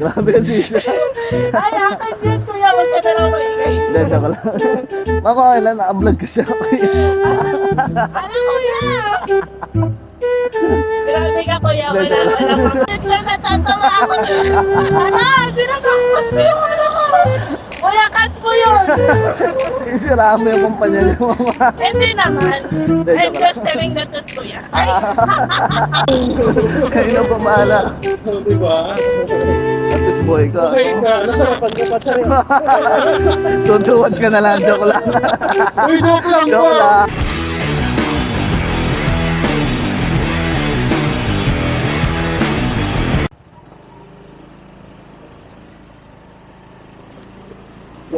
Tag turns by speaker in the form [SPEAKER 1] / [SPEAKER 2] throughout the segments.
[SPEAKER 1] Grabe kasi siya.
[SPEAKER 2] Ay, akin yun, kuya. Ka na lang maingay.
[SPEAKER 1] Hindi, joke lang. Mama, okay lang. Naka-vlog kasi ako.
[SPEAKER 2] Ano, kuya? Grabe ka, kuya. Wala, wala. Wala, natatawa ako. Ano? Binabakot mo yung ano ko. Kuya, cut mo yun.
[SPEAKER 1] Sisiraan mo yung kumpanya niyo, mama.
[SPEAKER 2] Hindi naman. I'm just telling the truth, kuya. Ay,
[SPEAKER 1] Kayo na pa bahala.
[SPEAKER 3] Di ba?
[SPEAKER 1] At least boy ka.
[SPEAKER 3] Okay ka. Nasarapan ka pa siya.
[SPEAKER 1] Tutuwad ka na lang. Joke lang.
[SPEAKER 3] Uy, joke lang
[SPEAKER 1] Joke lang.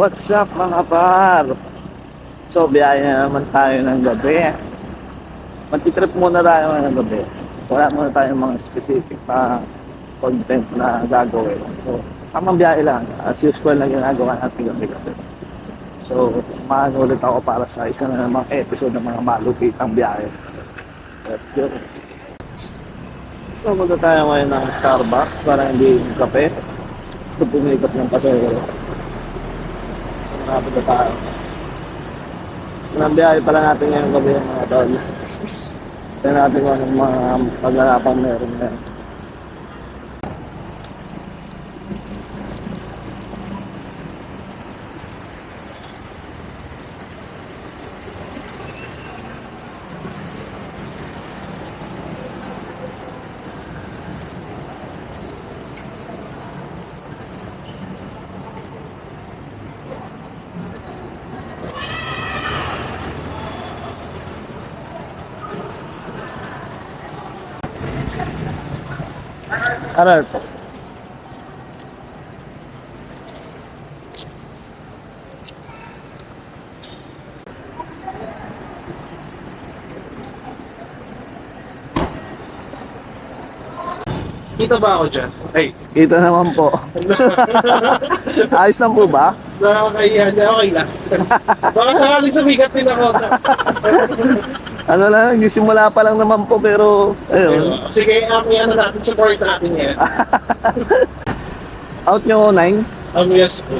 [SPEAKER 1] What's up mga par? So, biyaya naman tayo ng gabi. Magtitrip muna tayo ng gabi. Wala muna tayong mga specific na content na gagawin. So, tamang biyahe lang. As usual na ginagawa natin gabi-gabi. So, samahan ulit ako para sa isa na namang episode ng mga malupitang biyahe. Let's go. So, magta tayo ngayon ng Starbucks para hindi kape. Ito pumikot ng pasahero. So, napunta tayo. Unang biyahe pala natin ngayong gabi mga tol. Tignan natin kung anong mga paglalapan meron ngayon. Ano ito?
[SPEAKER 3] Kita ba ako dyan? Ay,
[SPEAKER 1] Kita naman po. Ayos lang po ba?
[SPEAKER 3] nakakahiya niya. Okay lang. Baka sakaling sumigat din ako.
[SPEAKER 1] Ano lang, nagsimula pa lang naman po pero ayun.
[SPEAKER 3] Sige, um, ano natin, support natin yan.
[SPEAKER 1] Out nyo 9?
[SPEAKER 3] Um, yes po.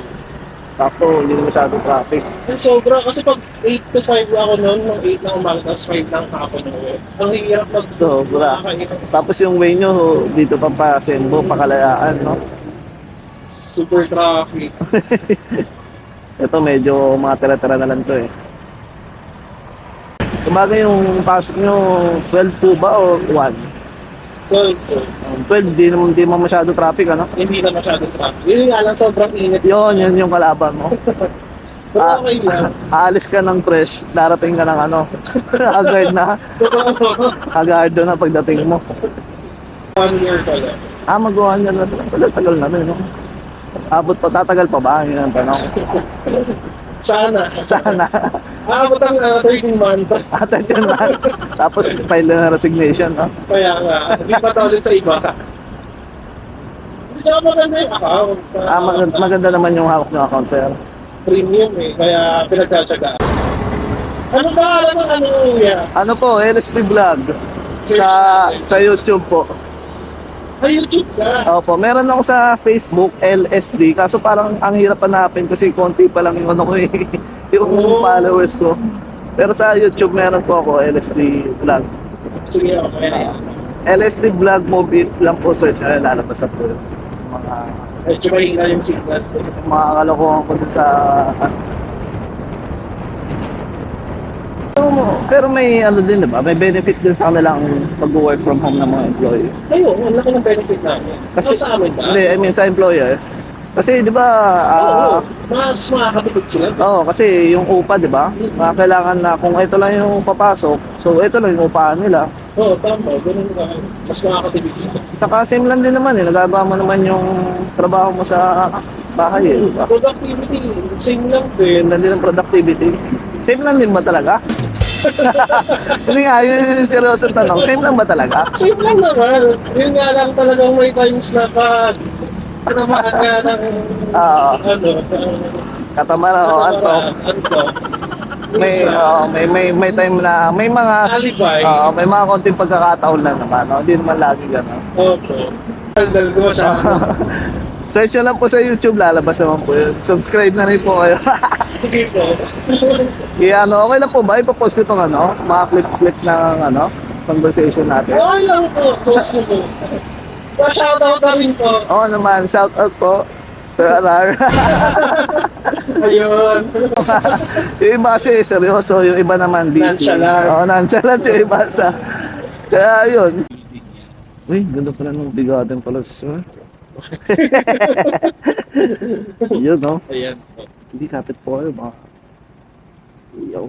[SPEAKER 1] Sakto, hindi na masyado traffic.
[SPEAKER 3] Ang sobra, kasi pag 8 to 5 ako noon, nung 8 na umaga, tapos 5 lang hapon uwi. Ang hirap mag...
[SPEAKER 1] Sobra. Tapos yung way nyo dito pa pa Sembo, Pakalayaan, no?
[SPEAKER 3] Super traffic.
[SPEAKER 1] Ito medyo mga tira-tira na lang to eh. Kumbaga yung pasok nyo, 12 po ba o 1?
[SPEAKER 3] So, so,
[SPEAKER 1] Um, 12, di naman, di naman masyado traffic, ano?
[SPEAKER 3] hindi na masyadong traffic. Yun nga lang, sobrang init.
[SPEAKER 1] Yun, yun yung kalaban mo.
[SPEAKER 3] Pero
[SPEAKER 1] Ah.
[SPEAKER 3] okay lang.
[SPEAKER 1] Aalis ka ng fresh, darating ka ng ano, agad na, agad na pagdating mo.
[SPEAKER 3] One year pala.
[SPEAKER 1] Ah, magawa niya na, tagal-tagal na rin, no? Abot pa, tatagal pa ba? Yun ang tanong.
[SPEAKER 3] Sana.
[SPEAKER 1] Sana.
[SPEAKER 3] Aabot ang uh, 13 month.
[SPEAKER 1] Atan yun na. Tapos file na resignation, no?
[SPEAKER 3] Kaya nga, hindi pa ulit sa iba. Hindi siya maganda yung account. Uh,
[SPEAKER 1] Ah, mag- maganda naman yung hawak ng account, sir.
[SPEAKER 3] Premium eh, kaya pinagtsatsagaan. Ano ba alam ng ano yeah.
[SPEAKER 1] Ano po, LSP Vlog.
[SPEAKER 3] Search
[SPEAKER 1] Sa,
[SPEAKER 3] natin.
[SPEAKER 1] sa YouTube po.
[SPEAKER 3] Sa YouTube ka.
[SPEAKER 1] Opo, meron ako sa Facebook, LSD. Kaso parang ang hirap hanapin kasi konti pa lang yung ano ko eh. yung
[SPEAKER 3] Oh.
[SPEAKER 1] followers ko. Pero sa YouTube meron po ako, LSD Vlog.
[SPEAKER 3] Sige, okay.
[SPEAKER 1] LSD Vlog Mobile lang po search na lalabas po. Mga,
[SPEAKER 3] Medyo mahina yung signal.
[SPEAKER 1] mga kalokohan ko dun sa... Pero may ano din, di ba? May benefit din sa kanilang pag-work from home ng mga employee.
[SPEAKER 3] Kayo, ang laki ng benefit namin.
[SPEAKER 1] Kasi,
[SPEAKER 3] Kasi sa amin ba?
[SPEAKER 1] Hindi, I mean sa employer. Kasi di ba,
[SPEAKER 3] Oo,
[SPEAKER 1] ah,
[SPEAKER 3] mas makakatipid sila.
[SPEAKER 1] Oo, kasi yung upa, di ba? Ah, kailangan na kung ito lang yung papasok, so ito lang yung upahan nila.
[SPEAKER 3] Oo, tama. Ganun ka. Mas makakatipid sila.
[SPEAKER 1] Saka same lang din naman eh, nagagawa mo naman yung trabaho mo sa bahay eh, di ba?
[SPEAKER 3] Productivity, same lang din.
[SPEAKER 1] Same lang din ang productivity. Same lang din ba talaga? Hindi nga, yun yung seryoso tanong. Same lang ba talaga?
[SPEAKER 3] Same lang naman. Yun nga lang talagang may times na pag tinamaan nga ng
[SPEAKER 1] Oo.
[SPEAKER 3] ano,
[SPEAKER 1] Katamaran o anto.
[SPEAKER 3] Anto.
[SPEAKER 1] May, oo, may, may, may time na, may mga,
[SPEAKER 3] Alibay.
[SPEAKER 1] oo, may mga konting pagkakataon lang naman. No? Hindi naman lagi gano'n.
[SPEAKER 3] Opo. Tanggal ko siya.
[SPEAKER 1] Search nyo lang po sa YouTube, lalabas naman po yun. Subscribe na rin po kayo.
[SPEAKER 3] Sige po.
[SPEAKER 1] Kaya ano, okay lang po ba? Ipapost ko itong ano, mga clip-clip ng ano, conversation natin.
[SPEAKER 3] Okay lang po. Post niyo po. Pa-shoutout na rin po.
[SPEAKER 1] Oo naman, shout out po. Sir Alar.
[SPEAKER 3] Ayun.
[SPEAKER 1] yung iba kasi seryoso, yung iba naman busy.
[SPEAKER 3] Nonchalant.
[SPEAKER 1] Oo, nonchalant yung iba sa... Kaya yun. Uy, ganda pala ng bigotin pala sir. yun, no?
[SPEAKER 3] Ayan po.
[SPEAKER 1] Sige, kapit po kayo, mga... Yo.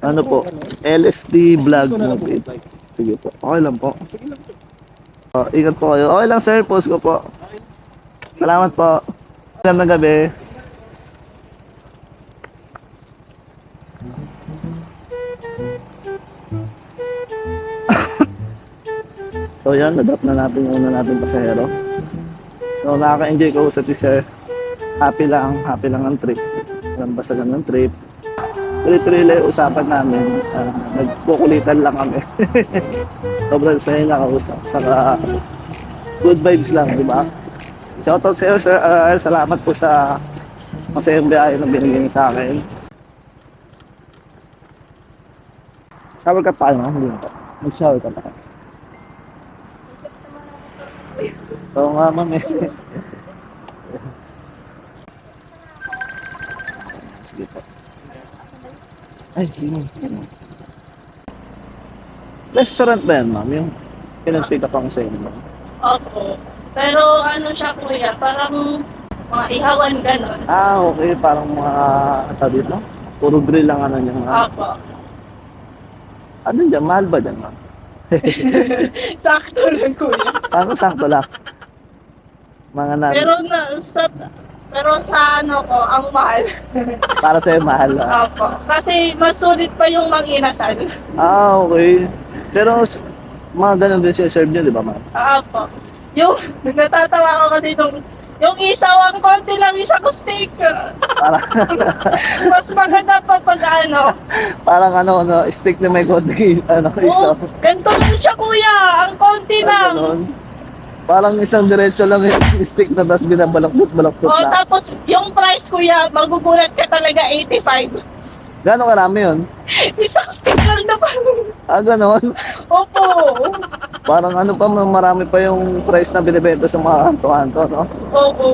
[SPEAKER 1] Ano po? LSD vlog movie. Sige po. Okay lang po. Oh, ingat po kayo. Okay lang sir, post ko po. Salamat po. Magandang gabi. So yan, na-drop na natin yung una natin pasahero. So nakaka-enjoy ko sa sir. Happy lang, happy lang ang trip. Walang basagan ng trip. Tuloy-tuloy usapan namin. Ah, nagkukulitan lang kami. Sobrang saya na kausap. Saka good vibes lang, di ba? Shoutout sa iyo, sir. Ah, salamat po sa masayang biyahe na binigay sa akin. Shower ka pa, no? Hindi pa. Mag-shower ka pa. Oo nga, ma'am eh. Sige po. Ay, sige. Restaurant ba yan, ma'am? Yung pinag-pick up ako sa inyo, ma'am?
[SPEAKER 2] Opo. Pero ano siya kuya, parang mga ihawan ganon.
[SPEAKER 1] Ah, okay. Parang mga, ano dito? Puro grill lang ano yung mga...
[SPEAKER 2] Opo.
[SPEAKER 1] Ano dyan? Mahal ba dyan, ma'am?
[SPEAKER 2] Sakto lang kuya.
[SPEAKER 1] Parang sakto lang. Mga na...
[SPEAKER 2] Pero na, sa, pero sa ano ko, ang mahal.
[SPEAKER 1] Para sa'yo, mahal. ah.
[SPEAKER 2] Opo. Kasi mas sulit pa yung manginasal.
[SPEAKER 1] Ah, okay. Pero, s- mga ganun din siya serve nyo, di ba, ma'am?
[SPEAKER 2] Opo. Yung, natatawa ko kasi nung, yung isaw ang konti lang isa ko steak.
[SPEAKER 1] Parang,
[SPEAKER 2] Mas maganda pa pag ano.
[SPEAKER 1] parang ano, ano, stick na may konti, ano, isa.
[SPEAKER 2] Oh, ganito lang siya kuya. Ang konti lang.
[SPEAKER 1] Ganun. Parang isang diretso lang yung stick na tapos binabalaktot-balaktot
[SPEAKER 2] O,
[SPEAKER 1] na.
[SPEAKER 2] tapos yung price kuya, magugulat ka talaga 85.
[SPEAKER 1] Gano'ng karami yun?
[SPEAKER 2] Isang stick lang naman.
[SPEAKER 1] Ah, ganon.
[SPEAKER 2] Opo.
[SPEAKER 1] Parang ano pa, marami pa yung price na binibenta sa mga kanto-kanto, no?
[SPEAKER 2] Opo.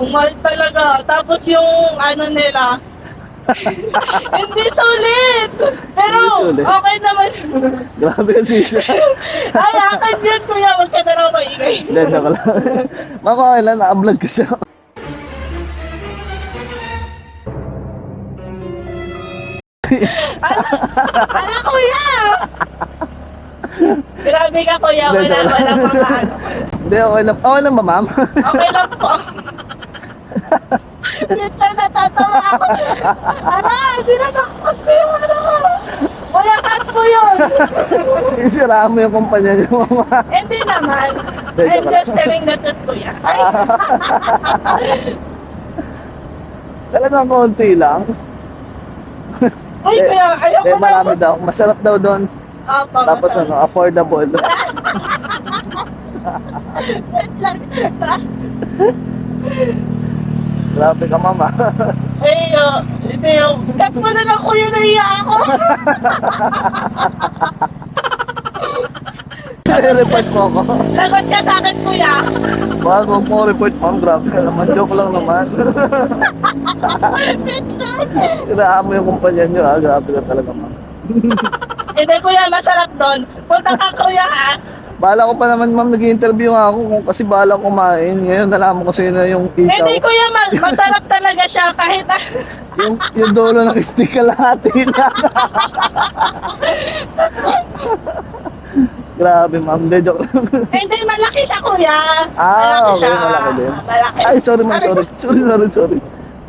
[SPEAKER 2] Ang mahal talaga. Tapos yung ano nila, hindi sulit. Pero
[SPEAKER 1] Hindi sulit.
[SPEAKER 2] okay naman.
[SPEAKER 1] Grabe kasi siya.
[SPEAKER 2] Ay, akin yun kuya. Huwag ka na raw maingay.
[SPEAKER 1] Hindi, joke lang. Mama, kailan na-vlog kasi ako.
[SPEAKER 2] Ano kuya? Grabe ka kuya. Wala, wala
[SPEAKER 1] lang.
[SPEAKER 2] mga ano.
[SPEAKER 1] Hindi, okay lang. Okay lang ba, ma'am?
[SPEAKER 2] Okay lang po. Natatawa ako. Ano, hindi na nakasabi yung ano ko. Mayakat mo yun.
[SPEAKER 1] Sisiraan mo yung kumpanya niyo, mama.
[SPEAKER 2] Hindi naman. I'm just telling the truth, kuya. Ay,
[SPEAKER 1] Talagang konti lang.
[SPEAKER 2] ay
[SPEAKER 1] Eh,
[SPEAKER 2] kuya, ayoko
[SPEAKER 1] Eh,
[SPEAKER 2] na.
[SPEAKER 1] marami daw. Masarap daw doon.
[SPEAKER 2] Opo,
[SPEAKER 1] Tapos ano, affordable.
[SPEAKER 2] Wait lang.
[SPEAKER 1] Grabe ka, mama.
[SPEAKER 2] Ay, oh, hindi oh. Cut mo na lang kuya, nahiya ako.
[SPEAKER 1] report mo ako.
[SPEAKER 2] Lagot ka sa akin, kuya.
[SPEAKER 1] Wag mo mo report, ma'am. Grabe ka naman. Joke lang naman. Siraan mo yung kumpanya niyo, ha? Grabe ka talaga, ma'am.
[SPEAKER 2] Hindi, kuya, masarap doon. Punta ka, kuya, ha?
[SPEAKER 1] Bala ko pa naman, ma'am, nag-interview nga ako kung kasi bala kumain. Ngayon, nalaman ko sa'yo na yung isaw.
[SPEAKER 2] Hindi, kuya, ma- masarap talaga siya kahit
[SPEAKER 1] yung, yung dulo ng stick kalahati na. Grabe, ma'am. Hindi, joke lang.
[SPEAKER 2] Hindi, malaki siya, kuya.
[SPEAKER 1] Ah, okay, malaki din.
[SPEAKER 2] Malaki.
[SPEAKER 1] Ay, sorry, ma'am. Sorry. Sorry, sorry, sorry.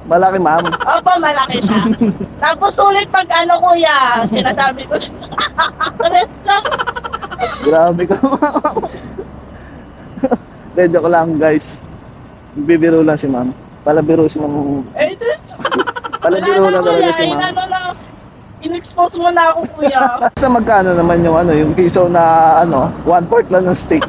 [SPEAKER 1] Malaki, ma'am.
[SPEAKER 2] Opo, malaki siya. Tapos sulit pag ano, kuya, sinasabi ko. Lang.
[SPEAKER 1] Grabe ka. Hindi, joke lang, guys. Bibiro lang si ma'am. Palabiro si ma'am.
[SPEAKER 2] Eh,
[SPEAKER 1] Palabiro lang talaga si ma'am.
[SPEAKER 2] In-expose mo na ako, kuya.
[SPEAKER 1] Sa magkano naman yung ano, yung piso na ano, one fourth lang ng steak.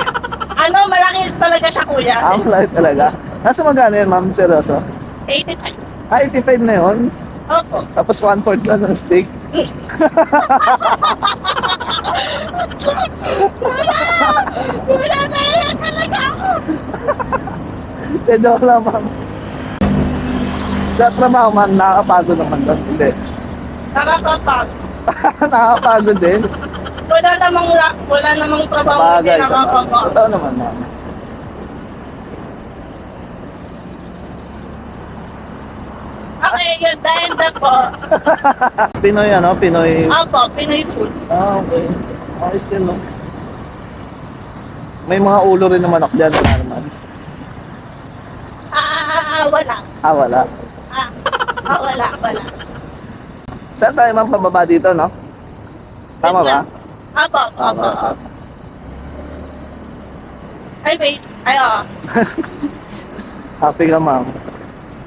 [SPEAKER 2] ano, malaki talaga siya, kuya.
[SPEAKER 1] Ang fly talaga. Nasa magkano yan, ma'am? Seryoso?
[SPEAKER 2] 85.
[SPEAKER 1] Ah, 85 na yun.
[SPEAKER 2] Opo.
[SPEAKER 1] Tapos one fourth lang ng steak.
[SPEAKER 2] Kuya, naiyak talaga ako.
[SPEAKER 1] Eh, joke lang, ma'am. Sa trabaho, ma'am, nakakapagod naman doon. Hindi.
[SPEAKER 2] Nakakapag.
[SPEAKER 1] nakakapagod din.
[SPEAKER 2] Wala namang, la- wala namang trabaho hindi
[SPEAKER 1] bagay, sa bagay.
[SPEAKER 2] nakakapag.
[SPEAKER 1] Totoo naman, ma'am.
[SPEAKER 2] Na po.
[SPEAKER 1] Pinoy, ano? Pinoy.
[SPEAKER 2] Opo, Pinoy food.
[SPEAKER 1] Ah, okay. Ayos din, no? May mga ulo rin naman ako dyan. Wala naman.
[SPEAKER 2] Ah, ah, ah, ah, wala.
[SPEAKER 1] Ah, wala.
[SPEAKER 2] Ah, ah, wala, wala.
[SPEAKER 1] Saan tayo, ma'am? Pababa dito, no? Tama ba?
[SPEAKER 2] Opo, opo, opo. Ay, wait. Ay, oo.
[SPEAKER 1] Happy ka, ma'am.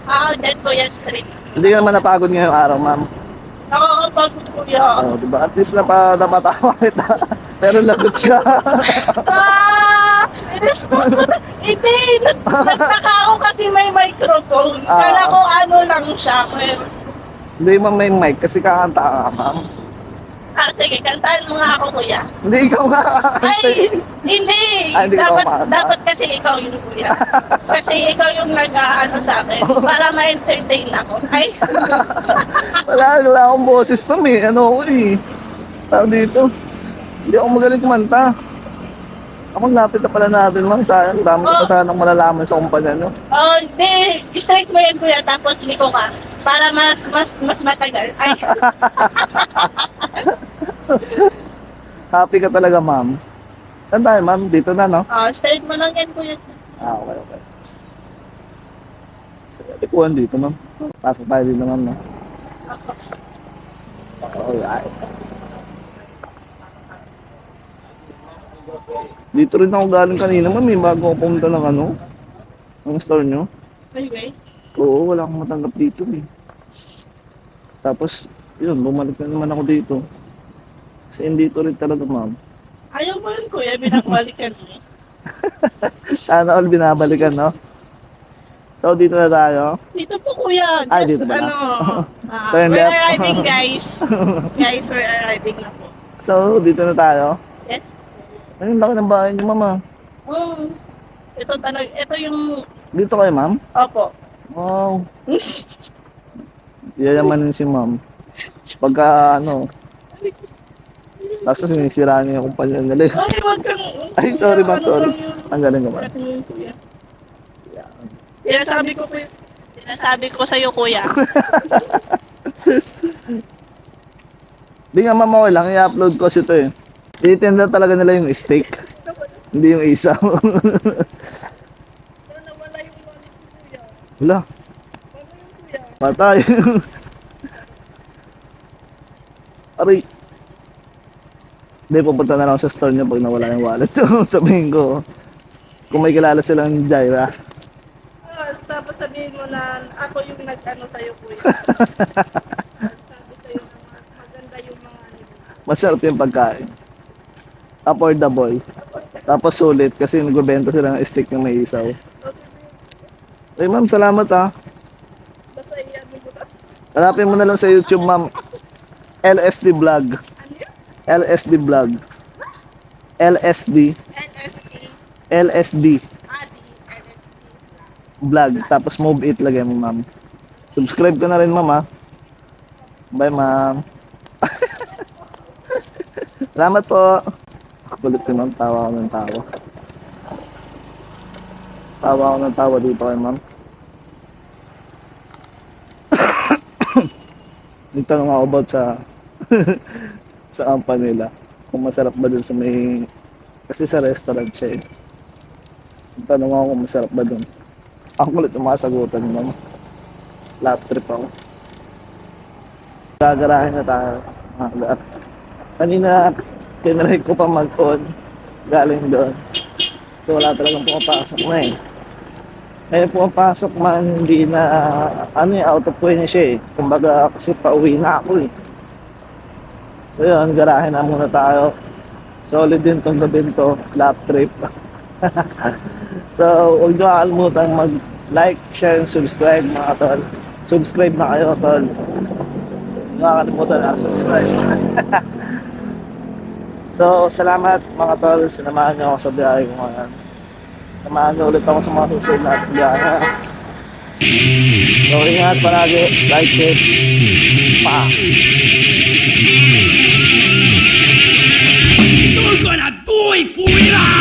[SPEAKER 2] Ah, dyan po yan straight.
[SPEAKER 1] Hindi ka naman napagod ngayong araw, ma'am.
[SPEAKER 2] Nakakapagod kuya.
[SPEAKER 1] Oh, di ba? At least napa, napatawa kita. Pero lagot ka.
[SPEAKER 2] Ah! Hindi! nag- Nagtaka ako kasi may microphone.
[SPEAKER 1] Ah.
[SPEAKER 2] Kala ko ano lang siya. Pero,
[SPEAKER 1] Hindi, ma'am, may mic kasi kakanta ka, ma'am.
[SPEAKER 2] Ah, sige, kantahan mo nga ako kuya.
[SPEAKER 1] Hindi, ikaw nga.
[SPEAKER 2] Ay! Hindi!
[SPEAKER 1] Ah, hindi
[SPEAKER 2] dapat, dapat kasi ikaw yung kuya. Kasi ikaw yung nag-ano sa akin. Para ma-entertain ako. Ay!
[SPEAKER 1] wala, wala akong boses, ma'am, eh. Ano ako, eh. Tao dito. Hindi ako magaling kumanta. Ako lapit na pala natin, ma'am. Sayang, dami ko pa sanang malalaman sa kumpanya, no?
[SPEAKER 2] Oh, hindi. Strike mo yan kuya tapos liko ka. Para mas mas mas matagal. Ay!
[SPEAKER 1] Happy ka talaga, ma'am. Saan tayo, ma'am? Dito na, no?
[SPEAKER 2] Oh, straight mo lang yan kuya.
[SPEAKER 1] Ah, okay, okay. So, ikuhan dito, ma'am. Pasok tayo dito, ma'am, no? Alright. Dito rin ako galing kanina, ma'am, eh, bago ako pumunta ng ano, ng store nyo.
[SPEAKER 2] Anyway.
[SPEAKER 1] Oo, wala akong matanggap dito, eh. Tapos, yun, bumalik na naman ako dito. Kasi dito rin talaga, ma'am.
[SPEAKER 2] Ayaw mo yun kuya, binabalikan mo.
[SPEAKER 1] Sana all binabalikan, no? So, dito na tayo.
[SPEAKER 2] Dito po kuya. Just,
[SPEAKER 1] Ay, dito pala.
[SPEAKER 2] ano,
[SPEAKER 1] So, hindi
[SPEAKER 2] we're
[SPEAKER 1] ako-
[SPEAKER 2] arriving guys. guys, we're arriving na po.
[SPEAKER 1] So, dito na tayo.
[SPEAKER 2] Yes.
[SPEAKER 1] Ayun, laki ng bahay niyo, mama.
[SPEAKER 2] Mm. Ito talaga, ito yung,
[SPEAKER 1] Dito kayo, ma'am?
[SPEAKER 2] opo.
[SPEAKER 1] Wow. Yayamanin si ma'am. Pagka, ano, tapos sinisiraan niya yung kumpanya nila.
[SPEAKER 2] Ay, wag kang...
[SPEAKER 1] Ay, sorry, ma'am,
[SPEAKER 2] Ano
[SPEAKER 1] sorry. Ang galing naman.
[SPEAKER 2] Ano kuya? Sinasabi ko kuya. Sinasabi ko sa'yo kuya.
[SPEAKER 1] Di nga, ma'am, okay lang. I-upload ko ito eh. Tinitinda talaga nila yung steak. Hindi yung isaw. Wala. Patay. Aray. Hindi, pupunta na lang sa store niya pag nawala yung wallet. Sabihin ko, kung may kilala silang Jaira.
[SPEAKER 2] Ah, tapos sabihin mo na ako yung nag-ano sa'yo kuya. Sabi sa'yo na maganda yung mga ano.
[SPEAKER 1] Masarap yung pagkain. Affordable. Tapos sulit kasi nagbebenta sila ng steak na may isaw. Ay ma'am, salamat ah.
[SPEAKER 2] Basta iyan mo ba?
[SPEAKER 1] Hanapin mo na lang sa YouTube ma'am. LSD Vlog. LSD Vlog. LSD. LSD. Vlog. Tapos move it lagay mo ma'am. Subscribe ka na rin ma'am ah. Bye ma'am. Salamat po. Kulit ko ma'am. Tawa ako ng tawa. Tawa ako ng tawa dito kay ma'am. Nagtanong ako about sa sa company nila. Kung masarap ba dun sa may... Kasi sa restaurant siya eh. Nagtanong ako kung masarap ba dun. Ang kulit ng mga sagutan ma'am. Lap trip ako. Gagarahin na tayo. Mga Kanina, tinry ko pa mag-on. Galing doon. So wala talagang pumapasok na eh. Kaya pumapasok man, hindi na, ano eh, out of way na siya eh. Kumbaga, kasi pauwi na ako eh. So yun, garahe na muna tayo. Solid din tong gabi to, lap trip. so, huwag nyo kakalimutan mag-like, share, and subscribe mga tol. Subscribe na kayo tol. Huwag nyo kakalimutan na subscribe. so, salamat mga tol. Sinamahan nyo ako sa biyahe ko ngayon. Samahan niyo ulit ako sa mga susunod na biyahe. So ingat palagi, like, share, pa! You're gonna do it for it!